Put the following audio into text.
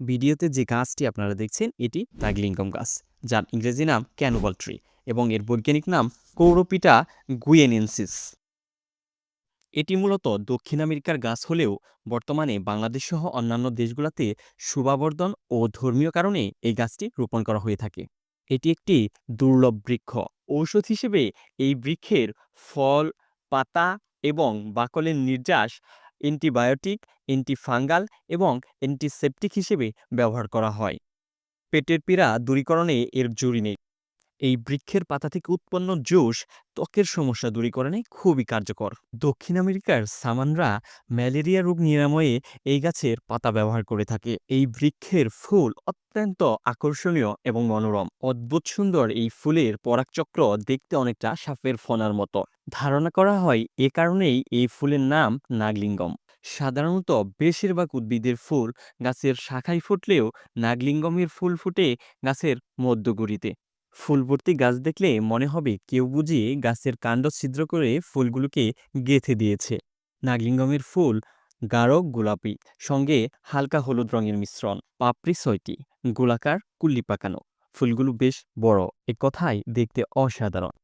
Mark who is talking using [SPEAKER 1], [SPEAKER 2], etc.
[SPEAKER 1] ভিডিওতে যে গাছটি আপনারা দেখছেন, এটি নাগলিঙ্গম গাছ, যার ইংরেজি নাম ক্যানোবল ট্রি এবং এর বৈজ্ঞানিক নাম কৌরোপিটা গুয়েনেন্সিস এটি মূলত দক্ষিণ আমেরিকার গাছ হলেও বর্তমানে বাংলাদেশ সহ অন্যান্য দেশগুলোতে শোভাবর্ধন ও ধর্মীয় কারণে এই গাছটি রোপণ করা হয়ে থাকে। এটি একটি দুর্লভ বৃক্ষ। ঔষধ হিসেবে এই বৃক্ষের ফল, পাতা এবং বাকলের নির্যাস অ্যান্টিবায়োটিক অ্যান্টিফাঙ্গাল এবং অ্যান্টিসেপটিক হিসেবে ব্যবহার করা হয়। পেটের পীড়া দূরীকরণে এর জুড়ি নেই। এই বৃক্ষের পাতা থেকে উৎপন্ন জুস ত্বকের সমস্যা দূরীকরণে খুবই কার্যকর। দক্ষিণ আমেরিকার সামানরা ম্যালেরিয়া রোগ নিরাময়ে এই গাছের পাতা ব্যবহার করে থাকে। এই বৃক্ষের ফুল অত্যন্ত আকর্ষণীয় এবং মনোরম। অদ্ভুত সুন্দর এই ফুলের পরাগচক্র দেখতে অনেকটা সাপের ফনার মতো। ধারণা করা হয় এ কারণেই এই ফুলের নাম নাগলিঙ্গম। সাধারণত বেশিরভাগ উদ্ভিদের ফুল গাছের শাখায় ফুটলেও নাগলিঙ্গমের ফুল ফুটে গাছের মধ্যগুড়িতে। ফুল ভর্তি গাছ দেখলে মনে হবে কেউ বুঝিয়ে গাছের কাণ্ড ছিদ্র করে ফুলগুলোকে গেঁথে দিয়েছে। নাগলিঙ্গমের ফুল, গাঢ় গোলাপি, সঙ্গে হালকা হলুদ রঙের মিশ্রণ, পাপড়ি ছয়টি, গোলাকার কুল্লি পাকানো। ফুলগুলো বেশ বড়, এ কথাই দেখতে অসাধারণ।